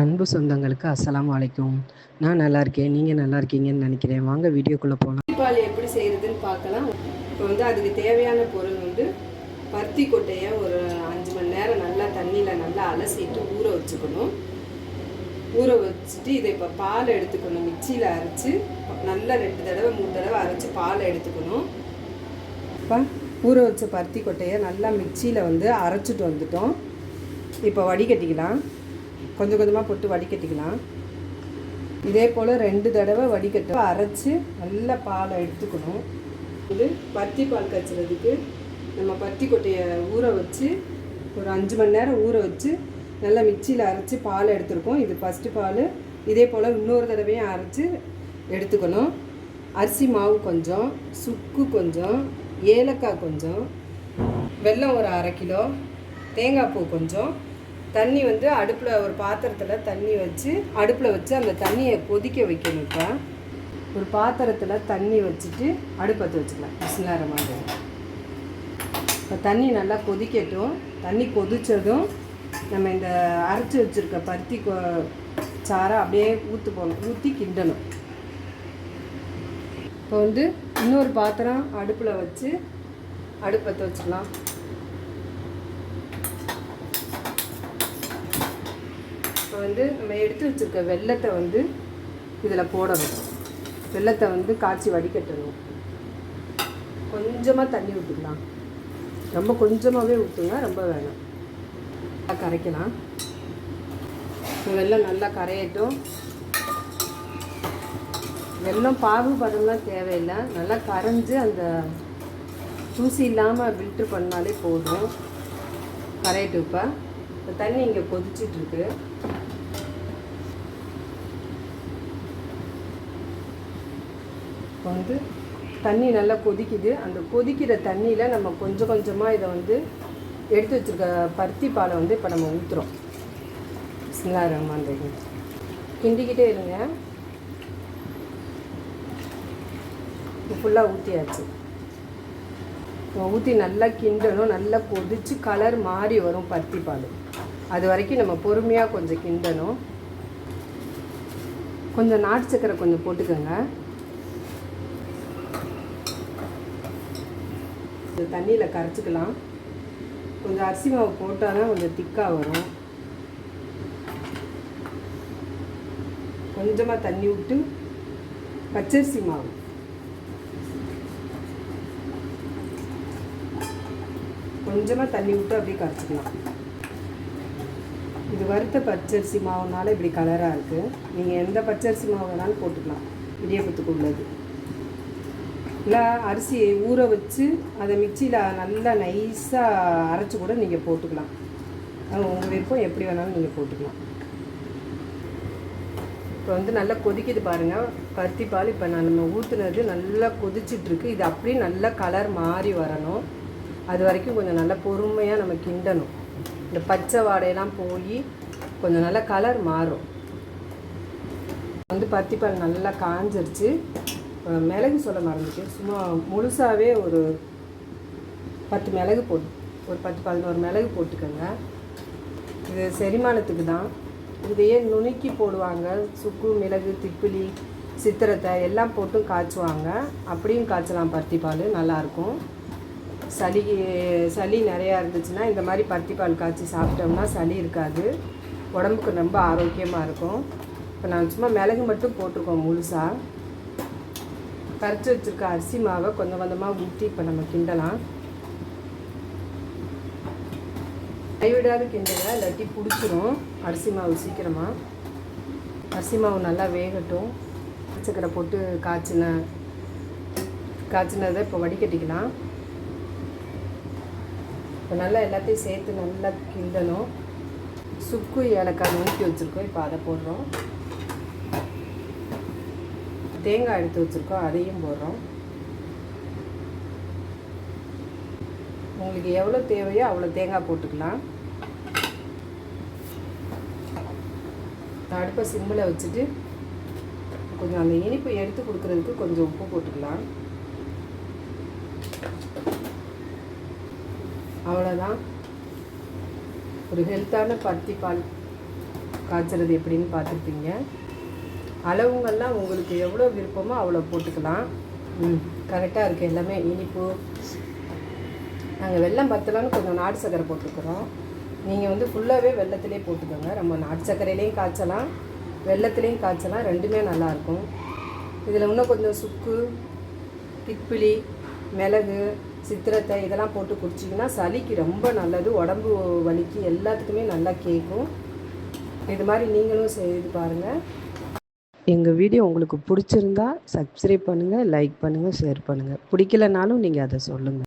அன்பு சொந்தங்களுக்கு அஸ்லாம் அலைக்கும். நான் நல்லா இருக்கேன் நீங்கள் நல்லா இருக்கீங்கன்னு நினைக்கிறேன். வாங்க வீடியோக்குள்ளே போகலாம் பால் எப்படி செய்கிறதுன்னு பார்க்கலாம். இப்போ வந்து அதுக்கு தேவையான பொருள் வந்து பருத்தி கொட்டையை ஒரு அஞ்சு மணி நேரம் நல்லா தண்ணியில் நல்லா அலசிட்டு ஊற வச்சுக்கணும். ஊற வச்சுட்டு இதை இப்போ பால் எடுத்துக்கணும். மிக்சியில் அரைச்சி நல்லா ரெண்டு தடவை மூணு தடவை அரைச்சி பால் எடுத்துக்கணும். இப்போ ஊற வச்ச பருத்தி கொட்டையை நல்லா மிக்சியில் வந்து அரைச்சிட்டு வந்துட்டோம். இப்போ வடிகட்டிக்கலாம். கொஞ்சம் கொஞ்சமாக போட்டு வடிகட்டிக்கலாம். இதே போல் ரெண்டு தடவை வடிகட்ட அரைச்சி நல்ல பாலை எடுத்துக்கணும். இது பருத்தி பால் காய்ச்சறதுக்கு நம்ம பருத்தி கொட்டையை ஊற வச்சு ஒரு அஞ்சு மணி நேரம் ஊற வச்சு நல்லா மிக்சியில் அரைச்சி பால் எடுத்துருக்கோம். இது ஃபஸ்ட்டு பால். இதே போல் இன்னொரு தடவையும் அரைச்சி எடுத்துக்கணும். அரிசி மாவு கொஞ்சம் சுக்கு கொஞ்சம் ஏலக்காய் கொஞ்சம் வெல்லம் ஒரு அரை கிலோ தேங்காய் பூ கொஞ்சம் தண்ணி வந்து அடுப்பில் ஒரு பாத்திரத்தில் தண்ணி வச்சு அடுப்பில் வச்சு அந்த தண்ணியை கொதிக்க வைக்கணும் இப்போ. ஒரு பாத்திரத்தில் தண்ணி வச்சுட்டு அடுப்பத்து வச்சுக்கலாம். பிஸ்னார மாதிரி. இப்போ தண்ணி நல்லா கொதிக்கட்டும். தண்ணி கொதித்ததும் நம்ம இந்த அரைச்சி வச்சுருக்க பருத்தி கொ சாரை அப்படியே ஊற்று போகணும் ஊற்றி கிண்டணும். இப்போ வந்து இன்னொரு பாத்திரம் அடுப்பில் வச்சு அடுப்பத்தை வச்சுக்கலாம். வந்து நம்ம எடுத்து வச்சுருக்க வெள்ளத்தை வந்து இதில் போடணும். வெள்ளத்தை வந்து காய்ச்சி வடிகட்டணும். கொஞ்சமாக தண்ணி ஊற்றிக்கலாம் ரொம்ப கொஞ்சமாகவே ஊற்றுங்க ரொம்ப வேணும். நல்லா கரைக்கலாம். வெள்ளம் நல்லா கரையட்டும். வெள்ளம் பாகு தேவையில்லை. நல்லா கரைஞ்சி அந்த தூசி இல்லாமல் ஃபில்ட்ரு பண்ணாலே போதும். கரையட்டு இப்போ. இப்போ தண்ணி இங்கே கொதிச்சிட்ருக்கு இப்போ வந்து தண்ணி நல்லா கொதிக்குது. அந்த கொதிக்கிற தண்ணியில் நம்ம கொஞ்சம் கொஞ்சமாக இதை வந்து எடுத்து வச்சுருக்க பருத்தி பாலை வந்து இப்போ நம்ம ஊற்றுறோம் பிஸ்மில்லா ரஹ்மான் ரஹீம். கிண்டிக்கிட்டே இருங்க. இப்போ ஃபுல்லாக ஊற்றியாச்சு ஊற்றி நல்லா கிண்டணும். நல்லா கொதித்து கலர் மாறி வரும் பருத்தி பால். அது வரைக்கும் நம்ம பொறுமையாக கொஞ்சம் கிண்டணும். கொஞ்சம் நாட்டு சக்கரை கொஞ்சம் போட்டுக்கோங்க. கொஞ்சம் தண்ணியில் கரைச்சிக்கலாம். கொஞ்சம் அரிசி மாவு போட்டால் தான் கொஞ்சம் திக்காக வரும். கொஞ்சமாக தண்ணி விட்டு பச்சரிசி மாவு. கொஞ்சமாக தண்ணி விட்டு அப்படியே கரைச்சிக்கலாம். இது வறுத்த பச்சரிசி மாவுனால இப்படி கலராக இருக்குது நீங்கள் எந்த பச்சரிசி மாவு வேணாலும் போட்டுக்கலாம். இடியப்பத்துக்கு உள்ளது. இல்லை அரிசியை ஊற வச்சு அதை மிக்சியில் நல்லா நைஸாக அரைச்சி கூட நீங்கள் போட்டுக்கலாம். உங்கள் விருப்பம் எப்படி வேணாலும் நீங்கள் போட்டுக்கலாம். இப்போ வந்து நல்லா கொதிக்குது பாருங்கள் பருத்தி பால் இப்போ நம்ம ஊற்றுனது நல்லா கொதிச்சிட்ருக்கு. இது அப்படியே நல்லா கலர் மாறி வரணும். அது வரைக்கும் கொஞ்சம் நல்லா பொறுமையாக நம்ம கிண்டணும். இந்த பச்சை வாடையெல்லாம் போய் கொஞ்சம் நல்லா கலர் மாறும். வந்து பருத்திப்பால் நல்லா காஞ்சிருச்சு. மிளகு சொல்ல மறந்துட்டேன். சும்மா முழுசாகவே ஒரு பத்து மிளகு போட்டு ஒரு பத்து பதினோரு மிளகு போட்டுக்கோங்க. இது செரிமானத்துக்கு தான். இதையே நுணுக்கி போடுவாங்க? சுக்கு மிளகு திப்பிலி சித்திரத்தை எல்லாம் போட்டும் காய்ச்சுவாங்க. அப்படியும் காய்ச்சலாம் பருத்தி பால் நல்லாயிருக்கும். சளி சளி நிறையா இருந்துச்சுன்னா இந்த மாதிரி பருத்தி பால் காய்ச்சி சாப்பிட்டோம்னா சளி இருக்காது. உடம்புக்கு ரொம்ப ஆரோக்கியமாக இருக்கும். இப்போ நான் சும்மா மிளகு மட்டும் போட்டிருக்கோம் முழுசாக கரைச்சி வச்சுருக்க அரிசி மாவை கொஞ்சம் கொஞ்சமாக ஊற்றி இப்போ நம்ம கிண்டலாம். கைவிடாத கிண்டுங்க இல்லாட்டி பிடிச்சிரும். அரிசி மாவு சீக்கிரமாக அரிசி மாவு நல்லா வேகட்டும். பச்சைக்கரை போட்டு காய்ச்சின காய்ச்சினதை இப்போ வடிகட்டிக்கலாம். இப்போ நல்லா எல்லாத்தையும் சேர்த்து நல்லா கிண்டணும். சுக்கு ஏலக்காய் நுணுக்கி வச்சுருக்கோம். இப்போ அதை போடுறோம். தேங்காய் எடுத்து வச்சுருக்கோம் அதையும் போடுறோம். உங்களுக்கு எவ்வளோ தேவையோ அவ்வளோ தேங்காய் போட்டுக்கலாம். அடுப்பை சிம்மில் வச்சுட்டு கொஞ்சம் அந்த இனிப்பு எடுத்து கொடுக்குறதுக்கு கொஞ்சம் உப்பு போட்டுக்கலாம். அவ்வளோதான். ஒரு ஹெல்த்தான பருத்தி பால் காய்ச்சறது எப்படின்னு பார்த்துருப்பீங்க. அளவுங்கள்லாம் உங்களுக்கு எவ்வளோ விருப்பமோ அவ்வளோ போட்டுக்கலாம். ம் கரெக்டாக இருக்குது எல்லாமே. இனிப்பு. நாங்கள் வெள்ளம் பத்தலன்னு கொஞ்சம் நாட்டு சர்க்கரை போட்டுக்கிறோம். நீங்கள் வந்து ஃபுல்லாகவே வெள்ளத்திலே போட்டுக்கோங்க. நம்ம நாட்டு சர்க்கரையிலையும் காய்ச்சலாம். வெள்ளத்துலேயும் காய்ச்சலாம். ரெண்டுமே நல்லாயிருக்கும் இதில் இன்னும் கொஞ்சம் சுக்கு திப்பிலி மிளகு சித்திரத்தை இதெல்லாம் போட்டு குடிச்சிங்கன்னா சளிக்கு ரொம்ப நல்லது. உடம்பு வலிக்கு எல்லாத்துக்குமே நல்லா கேட்கும். இது மாதிரி நீங்களும் செய்து பாருங்கள் எங்கள் வீடியோ உங்களுக்கு பிடிச்சிருந்தா சப்ஸ்கிரைப் பண்ணுங்கள் லைக் பண்ணுங்கள் ஷேர் பண்ணுங்கள் பிடிக்கலனாலும் நீங்கள் அதை சொல்லுங்கள்